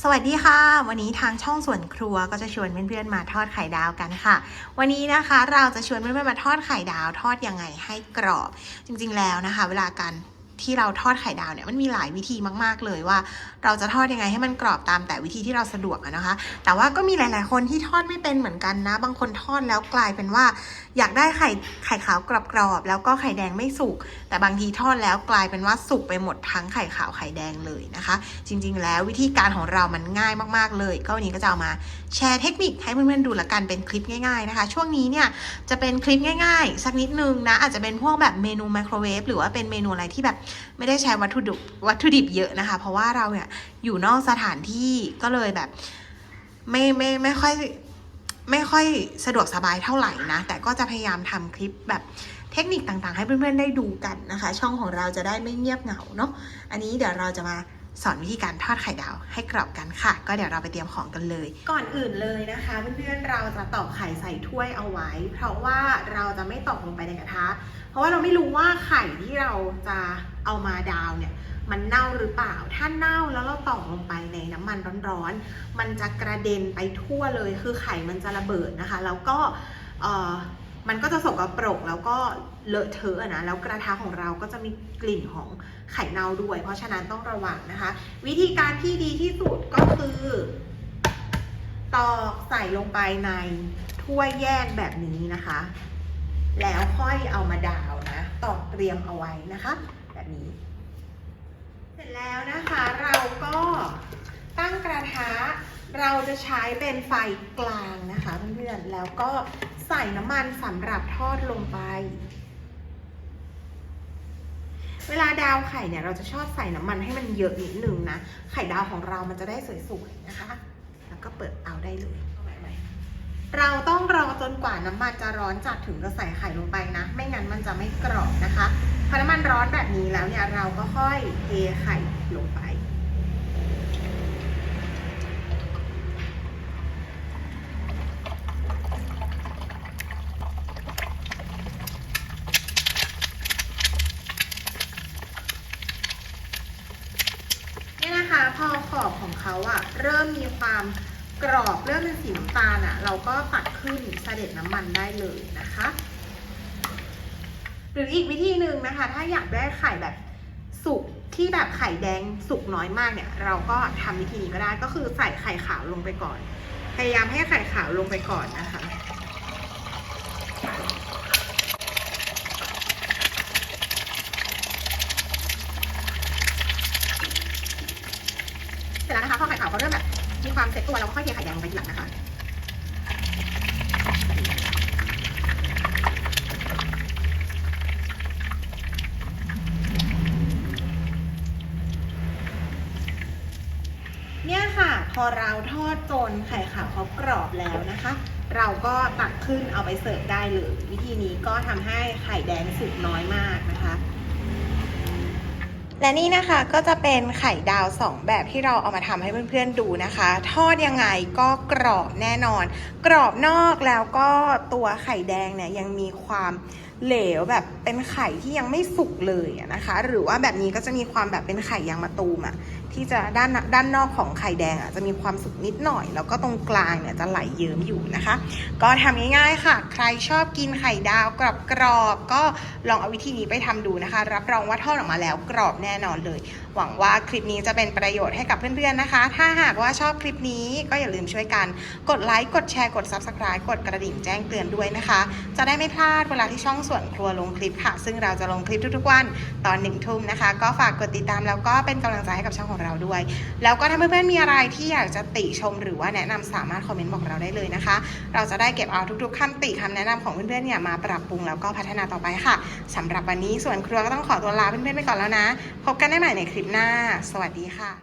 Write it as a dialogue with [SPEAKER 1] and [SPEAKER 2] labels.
[SPEAKER 1] สวัสดีค่ะ วันนี้ทางช่องส่วนครัวก็จะชวนเพื่อนๆมาทอดไข่ดาวกันค่ะ วันนี้นะคะเราจะชวนเพื่อนๆมาทอดไข่ดาวทอดยังไงให้กรอบ จริงๆแล้วนะคะ เวลาการ ที่เราทอดไข่ดาวเนี่ยมันมีหลายวิธีมาก ๆ เลยว่า เราจะทอดยังไงให้มันกรอบตามแต่วิธีที่เราสะดวกนะคะ แต่ว่าก็มีหลาย ๆ คนที่ทอดไม่เป็นเหมือนกันนะ บางคนทอดแล้วกลายเป็นว่า อยากได้ไข่ไข่ขาวกรอบๆแล้วก็ไข่แดงไม่สุก แต่บางทีทอดแล้วกลายเป็นว่าสุกไปหมดทั้งไข่ขาวไข่แดงเลยนะคะ จริง ๆ แล้ววิธีการของเรามันง่ายมาก ๆ เลย ก็วันนี้ก็จะเอามาแชร์เทคนิคให้เพื่อน ๆ ดูละกันเป็นคลิปง่าย ๆ นะคะ ช่วงนี้เนี่ยจะเป็นคลิปง่าย ๆ สักนิดนึงนะอาจจะเป็นพวกแบบเมนูไมโครเวฟหรือว่าเป็นเมนูอะไรที่แบบไม่ได้ใช้วัตถุดิบวัตถุดิบเยอะนะคะ เพราะว่าเราเนี่ยอยู่นอกสถานที่ก็เลยแบบ ไม่ไม่ไม่ค่อยไม่ค่อยสะดวกสบายเท่าไหร่นะ แต่ก็จะพยายามทำคลิปแบบเทคนิคต่างๆ ให้เพื่อนๆได้ดูกันนะคะ ช่องของเราจะได้ไม่เงียบเหงาเนาะอันนี้เดี๋ยวเราจะมาสอนวิธีการทอดไข่ดาวให้กรอบกันค่ะ ก็เดี๋ยวเราไปเตรียมของกันเลย ก่อนอื่นเลยนะคะเพื่อนๆเราจะตอกไข่ใส่ถ้วยเอาไว้ เพราะว่าเราจะไม่ตอกลงไปในกระทะ เพราะว่าเราไม่รู้ว่าไข่ที่เราจะ เอามาดาวเนี่ยมันเน่าหรือเปล่า ถ้าเน่าแล้วเราตอกลงไปในน้ำมันร้อนๆ มันจะกระเด็นไปทั่วเลย คือไข่มันจะระเบิดนะคะ แล้วก็เออมันก็จะสกปรกแล้วก็เลอะเทอะอะนะ แล้วกระทะของเราก็จะมีกลิ่นของไข่เน่าด้วย เพราะฉะนั้นต้องระวังนะคะ วิธีการที่ดีที่สุดก็คือตอกใส่ลงไปในถ้วยแยกแบบนี้นะคะ แล้วค่อยเอามาดาวนะ ตอกเตรียมเอาไว้นะคะ แบบนี้ เสร็จแล้วนะคะเราก็ตั้งกระทะเราจะใช้เป็นไฟกลางนะคะเพื่อนๆแล้วก็ใส่น้ำมันสำหรับทอดลงไป เวลาดาวไข่เนี่ยเราจะชอบใส่น้ำมันให้มันเยอะนิดนึงนะ ไข่ดาวของเรามันจะได้สวยๆนะคะ แล้วก็เปิดเอาได้เลย เราต้องรอจนกว่าน้ำมันจะร้อนจัดถึงจะใส่ไข่ลงไปนะ ไม่งั้นมันจะไม่กรอบนะคะ พอน้ำมันร้อนแบบนี้แล้วเนี่ยเราก็ค่อยเทไข่ลงไป เนี่ยนะคะพอขอบของเขาอะเริ่มมีความ กรอบเริ่มเป็นสีน้ำตาลอะเราก็ตัดขึ้นเสด็จน้ำมันได้เลยนะคะ หรืออีกวิธีหนึ่งนะคะ ถ้าอยากได้ไข่แบบสุกที่แบบไข่แดงสุกน้อยมากเนี่ย เราก็ทำวิธีนี้ก็ได้ก็คือใส่ไข่ขาวลงไปก่อน พยายามให้ไข่ขาวลงไปก่อนนะคะ เสร็จแล้วนะคะพอไข่ขาวเขาเริ่มแบบ ความเซ็ตตัวเราก็ค่อยเทไข่แดงลงไปทีหลังนะคะเนี่ยค่ะพอเราทอดจนไข่ขาวเขากรอบแล้วนะคะ เราก็ตักขึ้นเอาไปเสิร์ฟได้เลยวิธีนี้ก็ทำให้ไข่แดงสุกน้อยมากนะคะ และนี่นะคะก็จะเป็นไข่ดาว 2 แบบที่เราเอามาทำให้เพื่อนๆดูนะคะ ทอดยังไงก็กรอบแน่นอน กรอบนอกแล้วก็ตัวไข่แดงเนี่ยยังมีความ เหลวแบบเป็นไข่ที่ยังไม่สุกเลยนะคะ หรือว่าแบบนี้ก็จะมีความแบบเป็นไข่ยางมะตูมอะที่จะด้านด้านนอกของไข่แดงอะจะมีความสุกนิดหน่อย แล้วก็ตรงกลางเนี่ยจะไหลเยิ้มอยู่นะคะ ก็ทำง่ายๆค่ะ ใครชอบกินไข่ดาวกรอบๆก็ลองเอาวิธีนี้ไปทำดูนะคะ รับรองว่าทอดออกมาแล้วกรอบแน่นอนเลย หวังว่าคลิปนี้จะเป็นประโยชน์ให้กับเพื่อนๆนะคะ ถ้าหากว่าชอบคลิปนี้ก็อย่าลืมช่วยกัน กดไลค์กดแชร์กด Subscribe กดกระดิ่งแจ้งเตือนด้วยนะคะ จะได้ไม่พลาดเวลาที่ช่องส่วนครัวลงคลิปค่ะ ซึ่งเราจะลงคลิปทุกๆวันตอนหนึ่งทุ่มนะคะ ก็ฝากกดติดตามแล้วก็เป็นกำลังใจให้กับช่องของเราด้วย แล้วก็ถ้าเพื่อนๆมีอะไรที่อยากจะติชมหรือว่าแนะนำสามารถคอมเมนต์บอกเราได้เลยนะคะ เราจะได้เก็บเอาทุกๆคำติคำแนะนำของเพื่อนๆเนี่ยมาปรับปรุงแล้วก็พัฒนาต่อไปค่ะสำหรับวันนี้ส่วนครัวก็ต้องขอตัวลาเพื่อนๆไปก่อนแล้วนะ พบกันได้ใหม่ในคลิปหน้า สวัสดีค่ะ